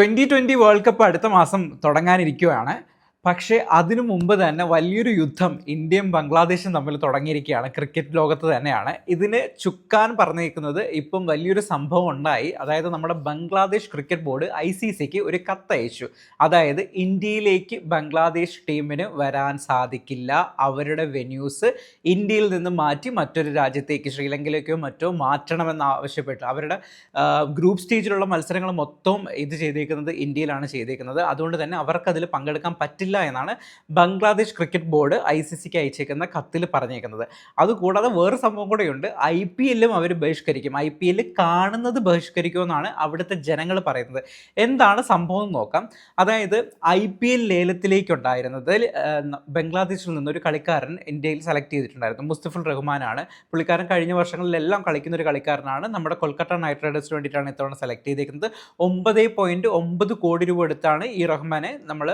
Twenty twenty world cup അടുത്ത മാസം തുടങ്ങാനിരിക്കുകയാണ് പക്ഷേ അതിനു മുമ്പ് തന്നെ വലിയൊരു യുദ്ധം ഇന്ത്യയും ബംഗ്ലാദേശും തമ്മിൽ തുടങ്ങിയിരിക്കുകയാണ്. ക്രിക്കറ്റ് ലോകത്ത് തന്നെയാണ്. ഇതിന് ചുക്കാൻ പറഞ്ഞിരിക്കുന്നത് ഇപ്പം വലിയൊരു സംഭവം ഉണ്ടായി. അതായത് നമ്മുടെ Bangladesh cricket board I C സിക്ക് ഒരു കത്തയച്ചു. അതായത് ഇന്ത്യയിലേക്ക് ബംഗ്ലാദേശ് ടീമിന് വരാൻ സാധിക്കില്ല. അവരുടെ വെന്യൂസ് ഇന്ത്യയിൽ നിന്ന് മാറ്റി മറ്റൊരു രാജ്യത്തേക്ക് ശ്രീലങ്കയിലേക്കോ മറ്റോ മാറ്റണമെന്ന് ആവശ്യപ്പെട്ടു. അവരുടെ ഗ്രൂപ്പ് സ്റ്റേജിലുള്ള മത്സരങ്ങൾ മൊത്തം ഇത് ചെയ്തേക്കുന്നത് ഇന്ത്യയിലാണ് ചെയ്തേക്കുന്നത്. അതുകൊണ്ട് തന്നെ അവർക്കതിൽ പങ്കെടുക്കാൻ പറ്റില്ല എന്നാണ് Bangladesh cricket board I C സിക്ക് അയച്ചേക്കുന്ന കത്തിൽ പറഞ്ഞേക്കുന്നത്. അതുകൂടാതെ വേറെ സംഭവം കൂടെയുണ്ട്. ഐ പി എല്ലും അവർ ബഹിഷ്കരിക്കും. ഐ പി എൽ കാണുന്നത് ബഹിഷ്കരിക്കുമെന്നാണ് അവിടുത്തെ ജനങ്ങൾ പറയുന്നത്. എന്താണ് സംഭവം എന്ന് നോക്കാം. അതായത് ഐ പി എൽ ലേലത്തിലേക്കുണ്ടായിരുന്നത് ബംഗ്ലാദേശിൽ നിന്നൊരു കളിക്കാരൻ ഇന്ത്യയിൽ സെലക്ട് ചെയ്തിട്ടുണ്ടായിരുന്നു. മുസ്തഫുൽ റഹ്മാനാണ്. പുള്ളിക്കാരൻ കഴിഞ്ഞ വർഷങ്ങളിലെല്ലാം കളിക്കുന്ന ഒരു കളിക്കാരനാണ്. നമ്മുടെ കൊൽക്കത്ത നൈറ്റ് റൈഡേഴ്സിന് വേണ്ടിയിട്ടാണ് ഇത്തവണ സെലക്ട് ചെയ്തിരിക്കുന്നത് ഒമ്പത് പോയിന്റ് ഒമ്പത് കോടി രൂപ എടുത്താണ് ഈ റഹ്മാനെ നമ്മൾ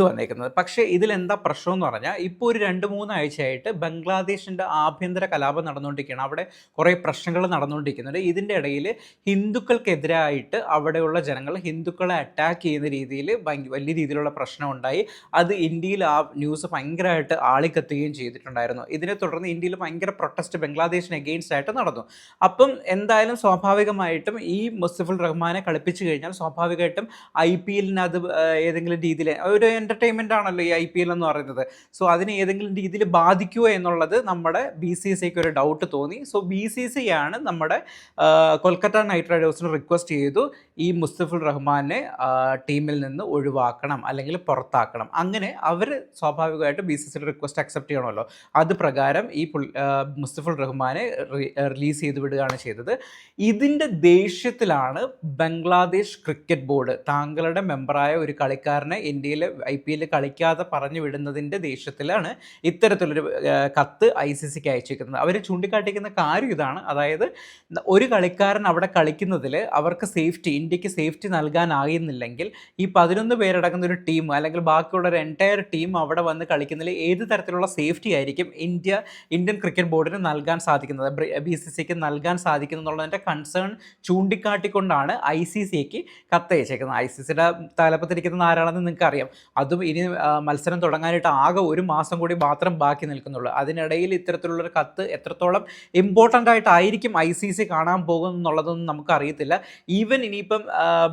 കൊണ്ടുവന്നേക്കുന്നത്. പക്ഷേ ഇതിലെന്താ പ്രശ്നം എന്ന് പറഞ്ഞാൽ ഇപ്പോൾ ഒരു രണ്ട് മൂന്നാഴ്ചയായിട്ട് ബംഗ്ലാദേശിന്റെ ആഭ്യന്തര കലാപം നടന്നുകൊണ്ടിരിക്കുകയാണ്. അവിടെ കുറേ പ്രശ്നങ്ങൾ നടന്നുകൊണ്ടിരിക്കുന്നുണ്ട്. ഇതിന്റെ ഇടയിൽ ഹിന്ദുക്കൾക്കെതിരായിട്ട് അവിടെയുള്ള ജനങ്ങൾ ഹിന്ദുക്കളെ അറ്റാക്ക് ചെയ്യുന്ന രീതിയിൽ വലിയ രീതിയിലുള്ള പ്രശ്നം ഉണ്ടായി അത് ഇന്ത്യയിൽ ആ ന്യൂസ് ഭയങ്കരമായിട്ട് ആളിക്കത്തുകയും ചെയ്തിട്ടുണ്ടായിരുന്നു. ഇതിനെ തുടർന്ന് ഇന്ത്യയിൽ ഭയങ്കര പ്രൊട്ടസ്റ്റ് ബംഗ്ലാദേശിന് എഗെയിൻസ്റ്റ് ആയിട്ട് നടന്നു. അപ്പം എന്തായാലും സ്വാഭാവികമായിട്ടും ഈ മുസ്തഫുൽ റഹ്മാനെ കളിപ്പിച്ചു കഴിഞ്ഞാൽ സ്വാഭാവികമായിട്ടും ഐ പി എല്ലിന് അത് ഏതെങ്കിലും രീതിയിൽ ഒരു എന്റർടൈൻമെന്റ് ആണല്ലോ ഈ ഐ പി എൽ എന്ന് പറയുന്നത്. സോ അതിനെ ഏതെങ്കിലും രീതിയിൽ ബാധിക്കുമോ എന്നുള്ളത് നമ്മുടെ ബി സി എസ് സിക്ക് ഒരു ഡൗട്ട് തോന്നി. സോ ബി സി സി ആണ് നമ്മുടെ കൊൽക്കത്ത നൈറ്റ് റൈഡേഴ്സിന് റിക്വസ്റ്റ് ചെയ്തു ഈ മുസ്തഫുൾ റഹ്മാനെ ടീമിൽ നിന്ന് ഒഴിവാക്കണം അല്ലെങ്കിൽ പുറത്താക്കണം. അങ്ങനെ അവർ സ്വാഭാവികമായിട്ട് ബി സി സിയുടെ റിക്വസ്റ്റ് അക്സെപ്റ്റ് ചെയ്യണമല്ലോ. അത് പ്രകാരം ഈ മുസ്തഫുൽ റഹ്മാനെ റിലീസ് ചെയ്ത് വിടുകയാണ് ചെയ്തത്. ഇതിന്റെ ദേഷ്യത്തിലാണ് ബംഗ്ലാദേശ് ക്രിക്കറ്റ് ബോർഡ് താങ്കളുടെ മെമ്പറായ ഒരു കളിക്കാരനെ ഇന്ത്യയിലെ ഐ പി എല്ലിൽ കളിക്കാതെ പറഞ്ഞു വിടുന്നതിന്റെ ദേഷ്യത്തിലാണ് ഇത്തരത്തിലൊരു കത്ത് ഐ സി സിക്ക് അയച്ചിരിക്കുന്നത്. അവർ ചൂണ്ടിക്കാട്ടിക്കുന്ന കാര്യം ഇതാണ്. അതായത് ഒരു കളിക്കാരൻ അവിടെ കളിക്കുന്നതിൽ അവർക്ക് സേഫ്റ്റി ഇന്ത്യയ്ക്ക് സേഫ്റ്റി നൽകാനാകുന്നില്ലെങ്കിൽ ഈ പതിനൊന്ന് പേരടങ്ങുന്ന ഒരു ടീം അല്ലെങ്കിൽ ബാക്കിയുള്ള ഒരു എന്റയർ ടീം അവിടെ വന്ന് കളിക്കുന്നതിൽ ഏത് തരത്തിലുള്ള സേഫ്റ്റി ആയിരിക്കും ഇന്ത്യ ഇന്ത്യൻ ക്രിക്കറ്റ് ബോർഡിന് നൽകാൻ സാധിക്കുന്നത്? ബി സി സിക്ക് നൽകാൻ സാധിക്കുന്നു എന്നുള്ളതിന്റെ കൺസേൺ ചൂണ്ടിക്കാട്ടിക്കൊണ്ടാണ് ഐ സി സിക്ക് കത്തയച്ചേക്കുന്നത്. ഐ സി സിയുടെ തലപ്പത്തിരിക്കുന്ന ആരാണെന്ന് നിങ്ങൾക്ക് അറിയാം അതും ഇനി മത്സരം തുടങ്ങാനായിട്ട് ആകെ ഒരു മാസം കൂടി മാത്രം ബാക്കി നിൽക്കുന്നുള്ളൂ. അതിനിടയിൽ ഇത്തരത്തിലുള്ളൊരു കത്ത് എത്രത്തോളം ഇമ്പോർട്ടന്റ് ആയിട്ടായിരിക്കും ഐ സി സി കാണാൻ പോകും എന്നുള്ളതൊന്നും നമുക്ക് അറിയത്തില്ല ഈവൻ ഇനിയിപ്പം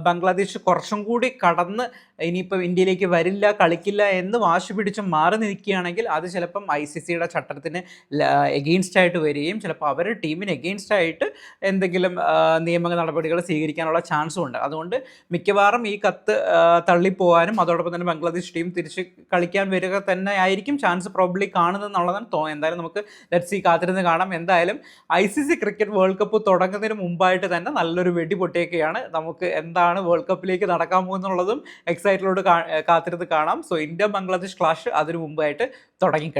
ബംഗ്ലാദേശ് കുറച്ചും കൂടി കടന്ന് ഇനിയിപ്പം ഇന്ത്യയിലേക്ക് വരില്ല കളിക്കില്ല എന്ന് വാശി പിടിച്ച് മാറി നിൽക്കുകയാണെങ്കിൽ അത് ചിലപ്പം ഐ സി സിയുടെ ചട്ടത്തിന് എഗെയിൻസ്റ്റ് ആയിട്ട് വരികയും ചിലപ്പോൾ അവരുടെ ടീമിന് എഗെയിൻസ്റ്റ് ആയിട്ട് എന്തെങ്കിലും നിയമ നടപടികൾ സ്വീകരിക്കാനുള്ള ചാൻസും ഉണ്ട്. അതുകൊണ്ട് മിക്കവാറും ഈ കത്ത് തള്ളിപ്പോവാനും അതോടൊപ്പം തന്നെ ബംഗ്ലാദേശ് ടീം തിരിച്ച് കളിക്കാൻ വരിക തന്നെ ആയിരിക്കും ചാൻസ് പ്രോബ്ലി കാണുന്നതെന്നുള്ളതാണ് തോന്നുന്നത് എന്തായാലും നമുക്ക് ലെറ്റ് സി കാത്തിരുന്ന് കാണാം. എന്തായാലും I C C cricket world cup തുടങ്ങുന്നതിന് മുമ്പായിട്ട് തന്നെ നല്ലൊരു വെടി പൊട്ടിയൊക്കെയാണ് നമുക്ക് എന്താണ് വേൾഡ് കപ്പിലേക്ക് നടക്കാൻ പോകുന്നുള്ളതും എക്സൈറ്റിലോട് കാത്തിരുന്ന് കാണാം. സോ ഇന്ത്യ ബംഗ്ലാദേശ് ക്ലാഷ് അതിനു മുമ്പായിട്ട് തുടങ്ങിക്കഴിഞ്ഞു.